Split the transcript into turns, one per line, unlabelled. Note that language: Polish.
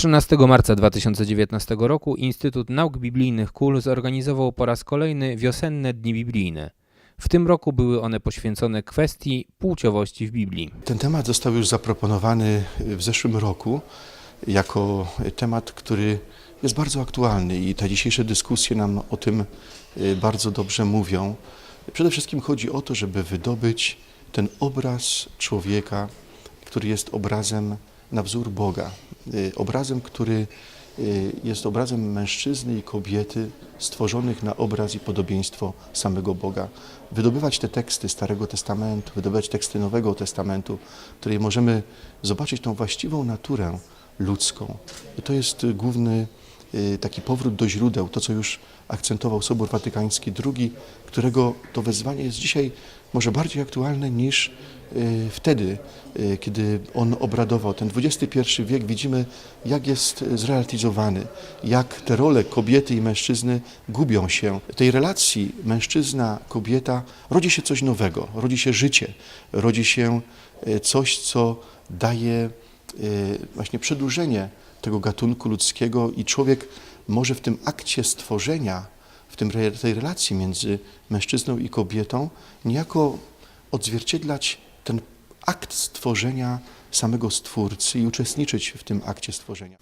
13 marca 2019 roku Instytut Nauk Biblijnych KUL zorganizował po raz kolejny wiosenne Dni Biblijne. W tym roku były one poświęcone kwestii płciowości w Biblii.
Ten temat został już zaproponowany w zeszłym roku jako temat, który jest bardzo aktualny i te dzisiejsze dyskusje nam o tym y, bardzo dobrze mówią. Przede wszystkim chodzi o to, żeby wydobyć ten obraz człowieka, który jest obrazem na wzór Boga, y, obrazem, który y, jest obrazem mężczyzny i kobiety stworzonych na obraz i podobieństwo samego Boga. Wydobywać te teksty Starego Testamentu, wydobywać teksty Nowego Testamentu, w której możemy zobaczyć tą właściwą naturę ludzką. To jest główny taki powrót do źródeł, to co już akcentował Sobór Watykański II, którego to wezwanie jest dzisiaj może bardziej aktualne niż y, wtedy, y, kiedy on obradował. Ten XXI wiek widzimy, jak jest zrealizowany, jak te role kobiety i mężczyzny gubią się. W tej relacji mężczyzna-kobieta rodzi się coś nowego, rodzi się życie, rodzi się y, coś, co daje y, właśnie przedłużenie tego gatunku ludzkiego i człowiek może w tym akcie stworzenia, w tym, tej relacji między mężczyzną i kobietą niejako odzwierciedlać ten akt stworzenia samego Stwórcy i uczestniczyć w tym akcie stworzenia.